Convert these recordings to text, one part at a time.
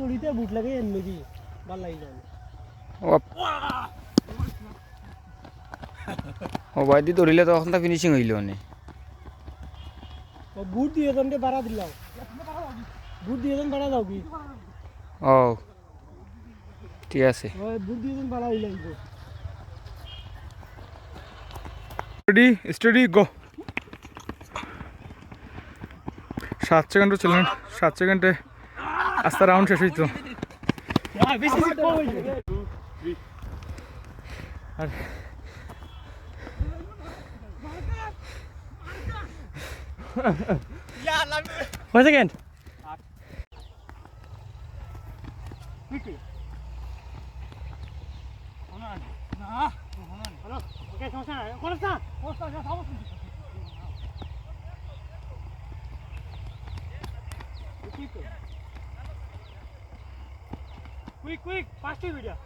দড়িতে বুট লাগে এমনি কি ভালো লাগি যায় ও ও ভাই দি ধরিলে তো ফিনিশিং হইল ও বুট দিয়ে জনকে বাড়া দিলাম বুট দিয়ে জন বাড়া দাও কি? ও ঠিক আছে। বুট দিয়ে জন বাড়া হইলে রেডি স্টাডি গো সাত সেকেন্ডও ছিল সাত সেকেন্ডে আস্তে রাউন্ড শেষ হইতো। বেশি কম হইছে One second. Quick, quick, fast video.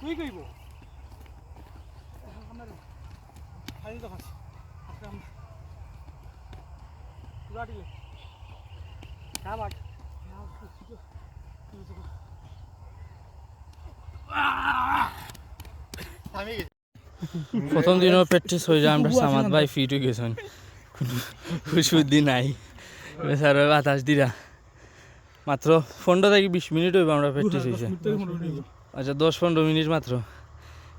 Quick হইব খালি তো খাচ্ছি আমরা পুরা দিলে খাবার প্রথম দিনও প্র্যাকটিস হয়ে যায়, আমরা সামাদ ভাই ফিট হয়ে গেছেন সুদি নাই। স্যার বাতাস দিরা। মাত্র পনেরো থেকে বিশ মিনিট হইব আমরা প্র্যাকটিস হয়েছে আচ্ছা দশ পনেরো মিনিট মাত্র।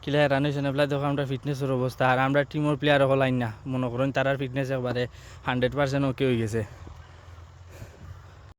কিলা রান হয়েছে না দেখো আমরা ফিটনেসের অবস্থা। আর আমরা টিমের প্লেয়ার হল আইন না। মনে করেন তারার ফিটনেস একবারে হান্ড্রেড পার্সেন্ট ওকে হয়ে গেছে।